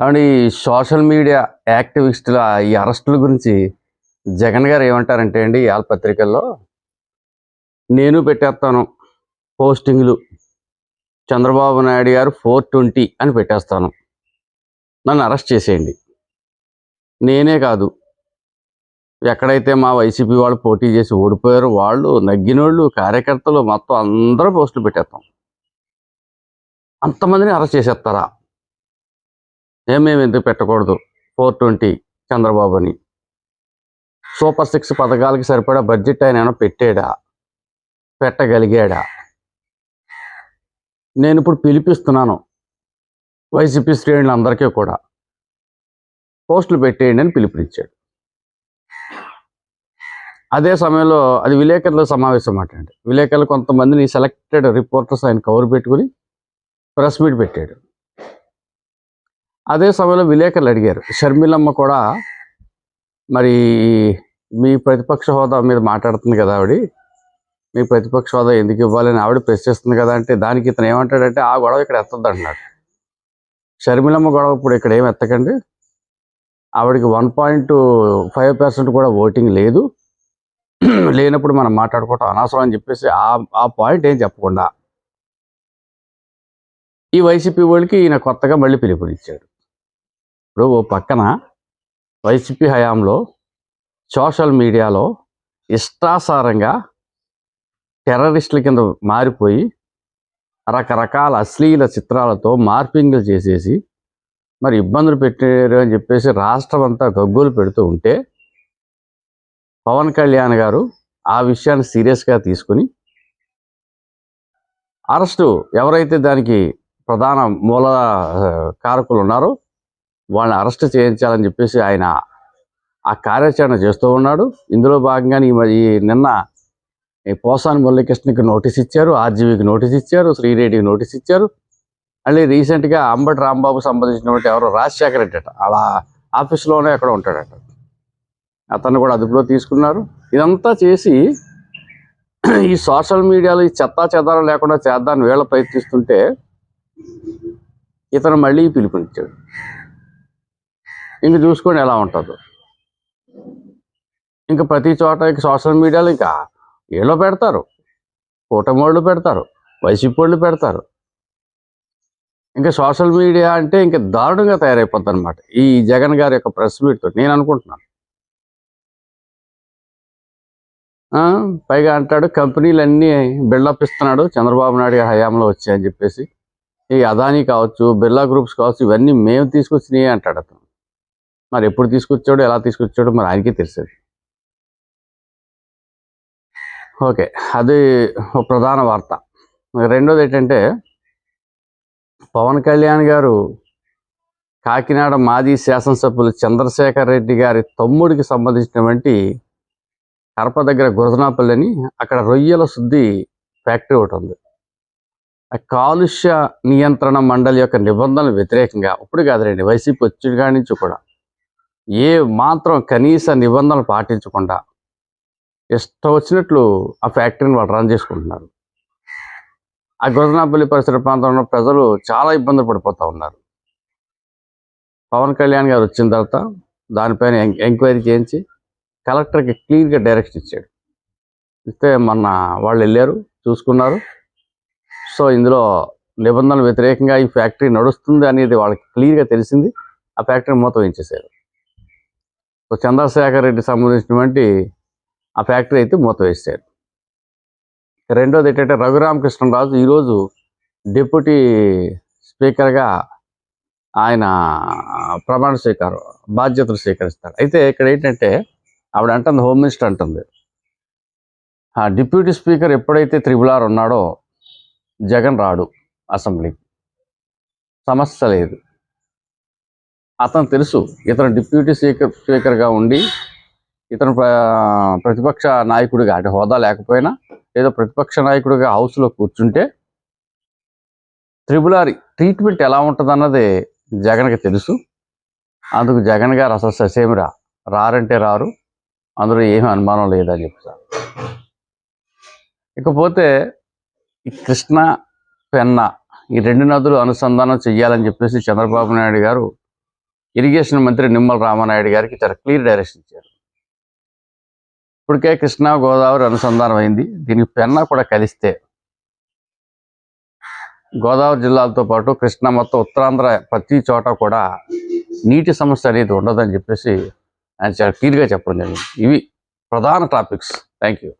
And ఈ social media యాక్టివిస్టుల ఈ అరెస్టుల గురించి జగన్ గారు ఏమంటారంటే అండి వాళ్ళ పత్రికల్లో నేను పెట్టేస్తాను పోస్టింగ్లు చంద్రబాబు నాయుడు గారు ఫోర్ ట్వంటీ అని పెట్టేస్తాను. నన్ను అరెస్ట్ చేసేయండి. నేనే కాదు. ఎక్కడైతే మా వైసీపీ వాళ్ళు పోటీ చేసి ఓడిపోయారో వాళ్ళు నగ్గినోళ్ళు కార్యకర్తలు మొత్తం అందరూ పోస్టులు పెట్టేస్తాం. అంతమందిని అరెస్ట్ చేసేస్తారా? ఏమేమి ఎందుకు పెట్టకూడదు? ఫోర్ ట్వంటీ చంద్రబాబు అని సూపర్ సిక్స్ పథకాలకి సరిపడా బడ్జెట్ ఆయన ఏమైనా పెట్టాడా? పెట్టగలిగాడా? నేను ఇప్పుడు పిలిపిస్తున్నాను వైసీపీ శ్రేణులందరికీ కూడా. పోస్టులు పెట్టేయండి అని పిలుపునిచ్చాడు. అదే సమయంలో అది విలేకరుల సమావేశం మాట విలేకరులు కొంతమందిని సెలెక్టెడ్ రిపోర్టర్స్ ఆయన కవర్ పెట్టుకుని ప్రెస్ మీట్ పెట్టాడు. అదే సమయంలో విలేకరులు అడిగారు షర్మిలమ్మ కూడా మరి మీ ప్రతిపక్ష హోదా మీద మాట్లాడుతుంది కదా ఆవిడ? మీ ప్రతిపక్ష హోదా ఎందుకు ఇవ్వాలని ఆవిడ ప్రశ్నిస్తుంది కదా అంటే దానికి ఇతను ఏమంటాడంటే ఆ గొడవ ఇక్కడ ఎత్తద్దు అంటున్నాడు. షర్మిలమ్మ గొడవ ఇప్పుడు ఇక్కడ ఏం ఎత్తకండి? ఆవిడకి వన్ పాయింట్ ఫైవ్ పర్సెంట్ కూడా ఓటింగ్ లేదు. లేనప్పుడు మనం మాట్లాడుకోవటం అనవసరం అని చెప్పేసి ఆ ఆ పాయింట్ ఏం చెప్పకుండా ఈ వైసీపీ వాళ్ళకి ఈయన కొత్తగా మళ్ళీ పిలుపునిచ్చాడు. ఇప్పుడు ఓ పక్కన వైసీపీ హయాంలో సోషల్ మీడియాలో ఇష్టాసారంగా టెర్రరిస్టుల కింద మారిపోయి రకరకాల అశ్లీల చిత్రాలతో మార్పింగ్లు చేసేసి మరి ఇబ్బందులు పెట్టారు అని చెప్పేసి రాష్ట్రం అంతా గగ్గులు పెడుతూ ఉంటే పవన్ కళ్యాణ్ గారు ఆ విషయాన్ని సీరియస్గా తీసుకుని అరెస్టు ఎవరైతే దానికి ప్రధాన మూల కారకులు ఉన్నారో వాళ్ళని అరెస్ట్ చేయించాలని చెప్పేసి ఆయన ఆ కార్యాచరణ చేస్తూ ఉన్నాడు. ఇందులో భాగంగానే ఈ ఈ నిన్న ఈ పోసాని మురళీకృష్ణకి నోటీస్ ఇచ్చారు ఆర్జీవీకి నోటీస్ ఇచ్చారు శ్రీరెడ్డికి నోటీస్ ఇచ్చారు. మళ్ళీ రీసెంట్గా అంబటి రాంబాబు సంబంధించినటువంటి ఎవరో రాజశేఖర రెడ్డి అట అలా ఆఫీస్లోనే అక్కడ ఉంటాడట. అతను కూడా అదుపులో తీసుకున్నారు. ఇదంతా చేసి ఈ సోషల్ మీడియాలో ఈ చెత్తా చెదారం లేకుండా చేద్దాన్ని వీళ్ళ ప్రయత్నిస్తుంటే ఇతను మళ్ళీ పిలుపునిచ్చాడు. ఇంక చూసుకొని ఎలా ఉంటుందో. ఇంకా ప్రతి చోట సోషల్ మీడియాలో ఇంకా ఏలో పెడతారు. కూటమోళ్ళు పెడతారు. వైసీపీ వాళ్ళు పెడతారు. ఇంకా సోషల్ మీడియా అంటే ఇంకా దారుణంగా తయారైపోద్ది అనమాట ఈ జగన్ గారి యొక్క ప్రెస్ మీట్తో నేను అనుకుంటున్నాను. ఆ, పైగా అంటాడు కంపెనీలన్నీ బిల్డప్ ఇస్తున్నాడు. చంద్రబాబు నాయుడు గారి హయాంలో వచ్చాయని చెప్పేసి. ఈ అదానీ కావచ్చు బిర్లా గ్రూప్స్ కావచ్చు ఇవన్నీ మేము తీసుకొచ్చినాయి అంటాడు అతను. మరి ఎప్పుడు తీసుకొచ్చాడు ఎలా తీసుకొచ్చాడు మరి ఆయనకే తెలిసేది ఓకే అది ఒక ప్రధాన వార్త. రెండోది ఏంటంటే పవన్ కళ్యాణ్ గారు కాకినాడ మాజీ శాసనసభ్యులు చంద్రశేఖర్ రెడ్డి గారి తమ్ముడికి సంబంధించినటువంటి కడప దగ్గర గురదనాపల్లి అని అక్కడ రొయ్యల శుద్ధి ఫ్యాక్టరీ ఒకటి ఉంది. ఆ కాలుష్య నియంత్రణ మండలి యొక్క నిబంధనలు వ్యతిరేకంగా ఇప్పుడు కాదులేండి వైసీపీ వచ్చిన కాడి నుంచి కూడా ఏ మాత్రం కనీస నిబంధనలు పాటించకుండా ఇష్టం వచ్చినట్లు ఆ ఫ్యాక్టరీని వాళ్ళు రన్ చేసుకుంటున్నారు. ఆ గురజనాపల్లి పరిసర ప్రాంతంలో ప్రజలు చాలా ఇబ్బందులు పడిపోతూ ఉన్నారు. పవన్ కళ్యాణ్ గారు వచ్చిన తర్వాత దానిపైన ఎం- ఎంక్వైరీ చేయించి కలెక్టర్కి క్లియర్గా డైరెక్షన్ ఇచ్చాడు. ఇస్తే మొన్న వాళ్ళు వెళ్ళారు చూసుకున్నారు. సో ఇందులో నిబంధనలు వ్యతిరేకంగా ఈ ఫ్యాక్టరీ నడుస్తుంది అనేది వాళ్ళకి క్లియర్గా తెలిసింది. ఆ ఫ్యాక్టరీ మూత వేయించేశారు సో చంద్రశేఖర్ రెడ్డి సంబంధించినటువంటి ఆ ఫ్యాక్టరీ అయితే మూత వేశారు. రెండోది ఏంటంటే రఘురామకృష్ణరాజు ఈరోజు డిప్యూటీ స్పీకర్గా ఆయన ప్రమాణ స్వీకారం బాధ్యతలు స్వీకరిస్తారు. అయితే ఇక్కడ ఏంటంటే ఆవిడ అంటుంది హోమ్ మినిస్టర్ అంటుంది ఆ డిప్యూటీ స్పీకర్ ఎప్పుడైతే త్రిబుల్ ఆర్ ఉన్నాడో జగన్ రాడు అసెంబ్లీకి. సమస్య లేదు. అతను తెలుసు. ఇతను డిప్యూటీ స్పీకర్ స్పీకర్గా ఉండి ఇతను ప్ర- ప్రతిపక్ష నాయకుడిగా అంటే హోదా లేకపోయినా ఏదో ప్రతిపక్ష నాయకుడిగా హౌస్లో కూర్చుంటే ట్రిపుల్ ఆర్ ట్రీట్మెంట్ ఎలా ఉంటుంది అన్నది జగన్కి తెలుసు. అందుకు జగన్ గారు అసలు ససేమిరా రారంటే రారు అందులో ఏమీ అనుమానం లేదని చెప్తారు ఇకపోతే ఈ కృష్ణ పెన్న ఈ రెండు నదులు అనుసంధానం చెయ్యాలని చెప్పేసి చంద్రబాబు నాయుడు గారు ఇరిగేషన్ మంత్రి నిమ్మల రామానాయుడు గారికి చాలా క్లియర్ డైరెక్షన్ ఇచ్చారు. ఇప్పటికే కృష్ణా గోదావరి అనుసంధానం అయింది. దీనికి పెన్నా కూడా కలిస్తే గోదావరి జిల్లాలతో పాటు కృష్ణా మొత్తం ఉత్తరాంధ్ర ప్రతి చోట కూడా నీటి సమస్య అనేది ఉండదని చెప్పేసి ఆయన చాలా క్లియర్గా చెప్పడం జరిగింది. ఇవి ప్రధాన టాపిక్స్. Thank you